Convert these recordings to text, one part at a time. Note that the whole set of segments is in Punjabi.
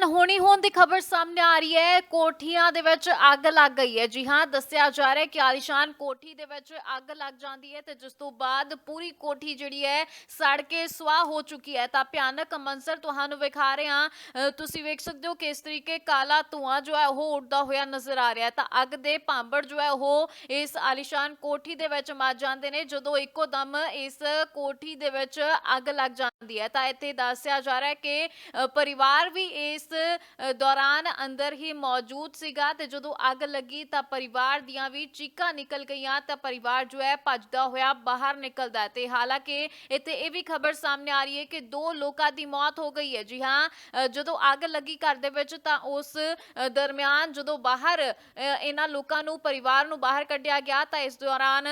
ਅਨਹੋਣੀ ਹੋਣ ਦੀ ਖਬਰ ਸਾਹਮਣੇ ਆ ਰਹੀ ਹੈ। ਕੋਠੀਆਂ ਦੇ ਵਿੱਚ ਅੱਗ ਲੱਗ ਗਈ ਹੈ। ਜੀ ਹਾਂ, ਦੱਸਿਆ ਜਾ ਰਿਹਾ ਹੈ ਕਿ ਆਲੀਸ਼ਾਨ ਕੋਠੀ ਦੇ ਵਿੱਚ ਅੱਗ ਲੱਗ ਜਾਂਦੀ ਹੈ ਤੇ ਜਿਸ ਤੋਂ ਬਾਅਦ ਪੂਰੀ ਕੋਠੀ ਜਿਹੜੀ ਹੈ ਸੜ ਕੇ ਸੁਆਹ ਹੋ ਚੁੱਕੀ ਹੈ। ਤਾਂ ਭਿਆਨਕ ਮੰਜ਼ਰ ਤੁਹਾਨੂੰ ਵਿਖਾ ਰਹੇ। ਹਾਂ ਤੁਸੀਂ ਵੇਖ ਸਕਦੇ ਹੋ ਕਿਸ ਤਰੀਕੇ ਕਾਲਾ ਧੂਆਂ ਜੋ ਹੈ ਉਹ ਉੱਡਦਾ ਹੋਇਆ ਨਜ਼ਰ ਆ ਰਿਹਾ ਹੈ। ਤਾਂ ਅੱਗ ਦੇ ਭਾਂਬੜ ਜੋ ਹੈ ਉਹ ਇਸ ਆਲੀਸ਼ਾਨ ਕੋਠੀ ਦੇ ਵਿੱਚ ਮੱਚ ਜਾਂਦੇ ਨੇ। ਜਦੋਂ ਇੱਕੋ ਦਮ ਇਸ ਕੋਠੀ ਦੇ ਵਿੱਚ ਅੱਗ ਲੱਗ ਜਾਂਦੀ ਹੈ। ਤਾਂ ਇੱਥੇ ਦੱਸਿਆ ਜਾ ਰਿਹਾ ਹੈ ਕਿ ਅ, ਪਰਿਵਾਰ ਵੀ ਇਸ ਅ, ਦੌਰਾਨ ਅੰਦਰ ਹੀ ਮੌਜੂਦ ਸੀਗਾ ਤੇ ਜਦੋਂ ਅੱਗ ਲੱਗੀ ਤਾਂ ਪਰਿਵਾਰ ਦੀਆਂ ਵੀ ਚੀਕਾਂ ਨਿਕਲ ਗਈਆਂ ਤਾਂ ਪਰਿਵਾਰ ਜੋ ਹੈ ਭੱਜਦਾ ਹੋਇਆ ਬਾਹਰ ਨਿਕਲਦਾ ਹੈ ਤੇ ਹਾਲਾਂਕਿ ਇੱਥੇ ਇਹ ਵੀ ਖਬਰ ਸਾਹਮਣੇ ਆ ਰਹੀ ਹੈ ਕਿ ਦੋ ਲੋਕਾਂ ਦੀ ਮੌਤ ਹੋ ਗਈ ਹੈ। ਜੀ ਹਾਂ ਅ, ਜਦੋਂ ਅੱਗ ਲੱਗੀ ਘਰ ਦੇ ਵਿੱਚ ਤਾਂ ਉਸ ਅ, ਦਰਮਿਆਨ ਜਦੋਂ ਬਾਹਰ ਅ, ਇਹਨਾਂ ਲੋਕਾਂ ਨੂੰ ਪਰਿਵਾਰ ਨੂੰ ਬਾਹਰ ਕੱਢਿਆ ਗਿਆ ਤਾਂ ਇਸ ਦੌਰਾਨ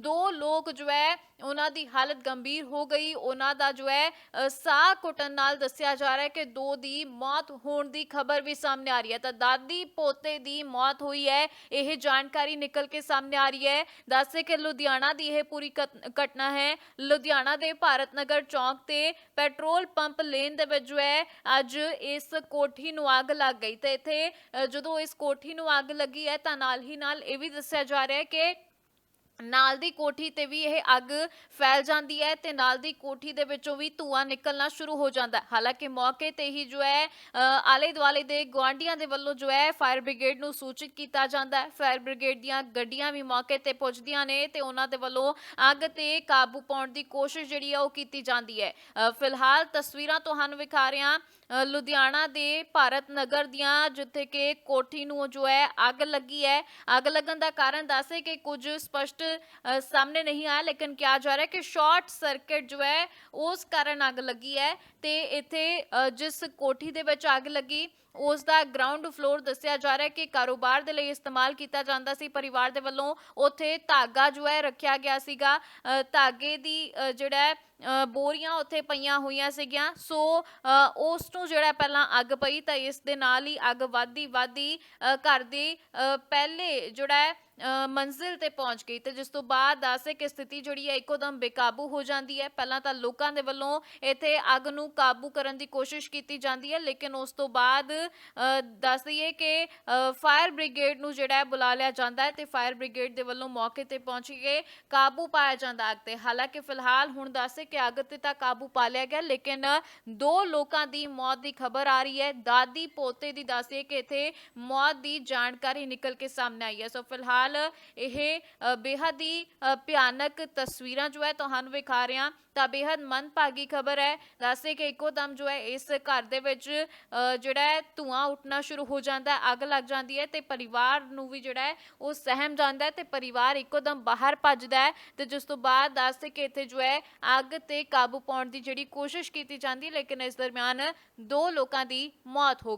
ਦੋ ਲੋਕ ਜੋ ਹੈ ਉਹਨਾਂ ਦੀ ਹਾਲਤ ਗੰਭੀਰ ਹੋ ਗਈ। ਉਹਨਾਂ ਦਾ ਜੋ ਹੈ ਅ, ਸਾਹ ਘੁੱਟਣ ਨਾਲ ਦੱਸਿਆ ਜਾ ਰਿਹਾ ਹੈ ਕਿ ਦੋ ਦੀ ਮੌਤ ਹੋਣ ਦੀ ਖਬਰ ਵੀ ਸਾਹਮਣੇ ਆ ਰਹੀ ਹੈ। ਤਾਂ ਦਾਦੀ ਪੋਤੇ ਦੀ ਮੌਤ ਹੋਈ ਹੈ ਇਹ ਜਾਣਕਾਰੀ ਨਿਕਲ ਕੇ ਸਾਹਮਣੇ ਆ ਰਹੀ ਹੈ। ਦੱਸੇ ਕਿ ਲੁਧਿਆਣਾ ਦੀ ਇਹ ਪੂਰੀ ਘਟਨਾ ਹੈ। ਲੁਧਿਆਣਾ ਦੇ ਭਾਰਤ ਨਗਰ ਚੌਂਕ ਤੇ ਪੈਟਰੋਲ ਪੰਪ ਲੇਨ ਦੇ ਵਿੱਚ ਜੋ ਹੈ ਅੱਜ ਇਸ ਕੋਠੀ ਨੂੰ ਅੱਗ ਲੱਗ ਗਈ। ਤੇ ਇੱਥੇ ਜਦੋਂ ਇਸ ਕੋਠੀ ਨੂੰ ਅੱਗ ਲੱਗੀ ਹੈ ਤਾਂ ਨਾਲ ਹੀ ਨਾਲ ਇਹ ਵੀ ਦੱਸਿਆ ਜਾ ਰਿਹਾ ਹੈ ਕਿ ਨਾਲ ਦੀ ਕੋਠੀ ਤੇ ਵੀ ਇਹ ਅੱਗ ਫੈਲ ਜਾਂਦੀ ਹੈ ਤੇ ਨਾਲ ਦੀ ਕੋਠੀ ਦੇ ਵਿੱਚੋਂ ਵੀ ਧੂਆਂ ਨਿਕਲਣਾ ਸ਼ੁਰੂ ਹੋ ਜਾਂਦਾ ਹੈ। ਹਾਲਾਂਕਿ ਮੌਕੇ ਤੇ ਹੀ ਜੋ ਹੈ ਆਲੇ ਦੁਆਲੇ ਦੇ ਗਵਾਂਢੀਆਂ ਦੇ ਵੱਲੋਂ ਜੋ ਹੈ ਫਾਇਰ ਬ੍ਰਿਗੇਡ ਨੂੰ ਸੂਚਿਤ ਕੀਤਾ ਜਾਂਦਾ ਹੈ। ਫਾਇਰ ਬ੍ਰਿਗੇਡ ਦੀਆਂ ਗੱਡੀਆਂ ਵੀ ਮੌਕੇ ਤੇ ਪਹੁੰਚਦੀਆਂ ਨੇ ਤੇ ਉਹਨਾਂ ਦੇ ਵੱਲੋਂ ਅੱਗ ਤੇ ਕਾਬੂ ਪਾਉਣ ਦੀ ਕੋਸ਼ਿਸ਼ ਜਿਹੜੀ ਹੈ ਉਹ ਕੀਤੀ ਜਾਂਦੀ ਹੈ। ਅ, ਫਿਲਹਾਲ ਤਸਵੀਰਾਂ ਤੁਹਾਨੂੰ ਵਿਖਾ ਰਿਹਾ ਲੁਧਿਆਣਾ ਦੇ ਭਾਰਤ ਨਗਰ ਦੀਆਂ ਜਿੱਥੇ ਕਿ ਕੋਠੀ ਨੂੰ ਜੋ ਹੈ ਅੱਗ ਲੱਗੀ ਹੈ। ਅੱਗ ਲੱਗਣ ਦਾ ਕਾਰਨ ਦੱਸੇ ਕਿ ਕੁਝ ਸਪਸ਼ਟ ਸਾਹਮਣੇ ਨਹੀਂ ਆਇਆ, ਲੇਕਿਨ ਕਿਹਾ ਜਾ ਰਿਹਾ ਕਿ ਸ਼ਾਰਟ ਸਰਕਟ ਜੋ ਹੈ, ਉਸ ਕਾਰਨ ਅੱਗ ਲੱਗੀ ਹੈ ਤੇ ਇੱਥੇ ਜਿਸ ਕੋਠੀ ਦੇ ਵਿੱਚ ਅੱਗ ਲੱਗੀ, ਉਸ ਦਾ ਗਰਾਊਂਡ ਫਲੋਰ ਦੱਸਿਆ ਜਾ ਰਿਹਾ ਕਿ ਕਾਰੋਬਾਰ ਦੇ ਲਈ ਇਸਤੇਮਾਲ ਕੀਤਾ ਜਾਂਦਾ ਸੀ। ਪਰਿਵਾਰ ਦੇ ਵੱਲੋਂ ਉੱਥੇ ਧਾਗਾ ਜੋ ਹੈ ਰੱਖਿਆ ਗਿਆ ਸੀਗਾ। ਧਾਗੇ ਦੀ ਜਿਹੜਾ ਬੋਰੀਆਂ ਉੱਥੇ ਪਈਆਂ ਹੋਈਆਂ ਸੀਗੀਆਂ। ਸੋ ਉਸ ਨੂੰ ਜਿਹੜਾ ਪਹਿਲਾਂ ਅੱਗ ਪਈ ਤਾਂ ਇਸ ਦੇ ਨਾਲ ਹੀ ਅੱਗ ਵੱਧਦੀ ਵੱਧਦੀ ਘਰ ਦੀ ਪਹਿਲੇ ਜਿਹੜਾ ਮੰਜ਼ਿਲ ਤੇ ਪਹੁੰਚ ਗਈ ਤੇ ਜਿਸ ਤੋਂ ਬਾਅਦ ਦੱਸੇ ਕਿ ਸਥਿਤੀ ਜਿਹੜੀ ਹੈ ਇੱਕੋਦਮ ਬੇਕਾਬੂ ਹੋ ਜਾਂਦੀ ਹੈ। ਪਹਿਲਾਂ ਤਾਂ ਲੋਕਾਂ ਦੇ ਵੱਲੋਂ ਇੱਥੇ ਅੱਗ ਨੂੰ ਕਾਬੂ ਕਰਨ ਦੀ ਕੋਸ਼ਿਸ਼ ਕੀਤੀ ਜਾਂਦੀ ਹੈ ਲੇਕਿਨ ਉਸ ਤੋਂ ਬਾਅਦ ਅ, ਦੱਸ ਦਈਏ ਕਿ ਫਾਇਰ ਬ੍ਰਿਗੇਡ ਨੂੰ ਜਿਹੜਾ ਬੁਲਾ ਲਿਆ ਜਾਂਦਾ ਹੈ ਤੇ ਫਾਇਰ ਬ੍ਰਿਗੇਡ ਦੇ ਵੱਲੋਂ ਮੌਕੇ ਤੇ ਪਹੁੰਚ ਕੇ ਕਾਬੂ ਪਾਇਆ ਜਾਂਦਾ ਅੱਗ ਤੇ। ਹਾਲਾਂਕਿ ਫਿਲਹਾਲ ਹੁਣ ਦੱਸੇ ਕਿ ਅੱਗ ਤੇ ਤਾਂ ਕਾਬੂ ਪਾ ਲਿਆ ਗਿਆ ਲੇਕਿਨ ਦੋ ਲੋਕਾਂ ਦੀ ਮੌਤ ਦੀ ਖਬਰ ਆ ਰਹੀ ਹੈ। ਦਾਦੀ ਪੋਤੇ ਦੀ ਦੱਸੇ ਕਿ ਇੱਥੇ ਮੌਤ ਦੀ ਜਾਣਕਾਰੀ ਨਿਕਲ ਕੇ ਸਾਹਮਣੇ ਆਈ ਹੈ। ਸੋ ਫਿਲਹਾਲ ਇਹ ਅ, ਬੇਹੱਦ ਹੀ ਭਿਆਨਕ ਤਸਵੀਰਾਂ ਜੋ ਹੈ ਤੁਹਾਨੂੰ ਵਿਖਾ ਰਿਹਾ। ਤਾਂ ਬੇਹੱਦ ਮੰਦਭਾਗੀ ਖਬਰ ਹੈ। ਦੱਸਦੇ ਕਿ ਇੱਕੋ ਦਮ ਜੋ ਹੈ ਇਸ ਘਰ ਦੇ ਵਿੱਚ ਅ, ਜਿਹੜਾ ਹੈ ਧੂਆਂ ਉੱਠਣਾ ਸ਼ੁਰੂ ਹੋ ਜਾਂਦਾ ਹੈ ਅੱਗ ਲੱਗ ਜਾਂਦੀ ਹੈ ਤੇ ਪਰਿਵਾਰ ਨੂੰ ਵੀ ਜਿਹੜਾ ਹੈ ਉਹ ਸਹਿਮ ਜਾਂਦਾ ਹੈ ਤੇ ਪਰਿਵਾਰ ਇੱਕੋ ਦਮ ਬਾਹਰ ਭੱਜਦਾ ਹੈ ਤੇ ਜਿਸ ਤੋਂ ਬਾਅਦ ਦੱਸਦੇ ਕਿ ਇੱਥੇ ਜੋ ਹੈ ਅੱਗ ਤੇ ਕਾਬੂ ਪਾਉਣ ਦੀ ਜਿਹੜੀ ਕੋਸ਼ਿਸ਼ ਕੀਤੀ ਜਾਂਦੀ ਲੇਕਿਨ ਇਸ ਦਰਮਿਆਨ ਦੋ ਲੋਕਾਂ ਦੀ ਮੌਤ ਹੋ